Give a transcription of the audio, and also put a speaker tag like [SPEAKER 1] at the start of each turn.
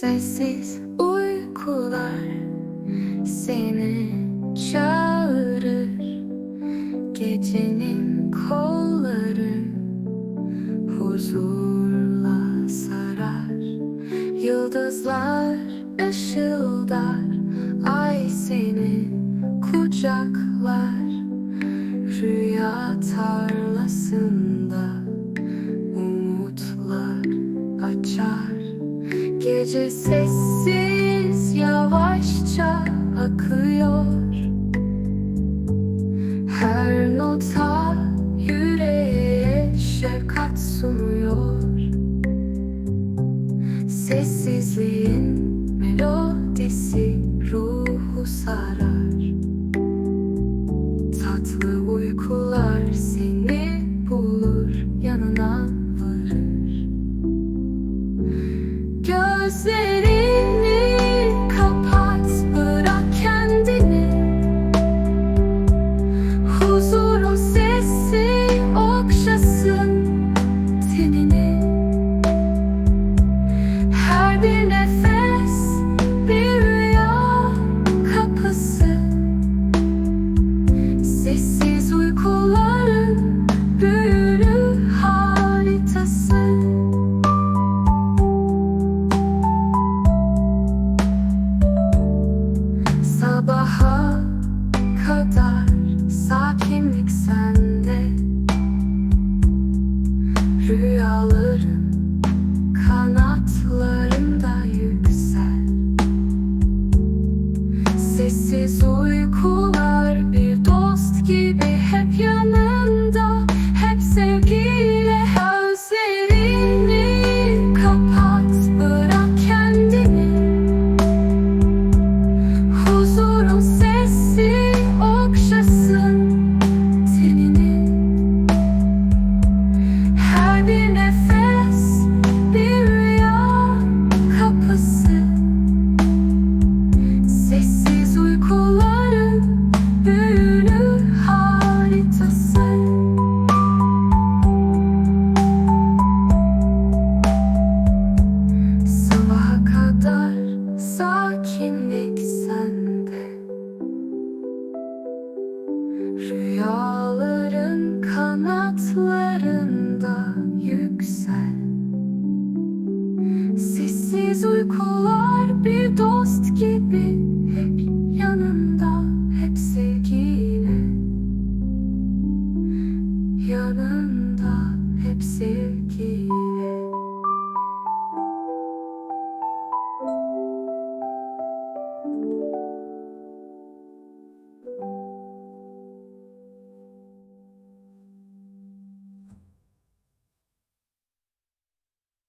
[SPEAKER 1] Sessiz uykular seni çağırır. Gecenin kolları huzurla sarar. Yıldızlar ışıldar Ay seni kucaklar. Rüya tarlasında Gece sessiz yavaşça akıyor. Her nota yüreğe şefkat sunuyor. Sessizliğin melodisi ruhu sarar. Tatlı uykular seni bulur yanına Gözlerini kapat bırak kendini. Huzurun sesi okşasın tenini. Her bir nefes bir rüya kapısı. Sessiz bir nefes bir rüya kapısı. Sessiz uykuların büyülü haritası. Sabaha kadar sakinlik sende. Rüyaların kanatlarında yüksel. Sessiz uykular bir dost gibi Hep yanında, hep sevgiyle. Yanında, hep sevgiyle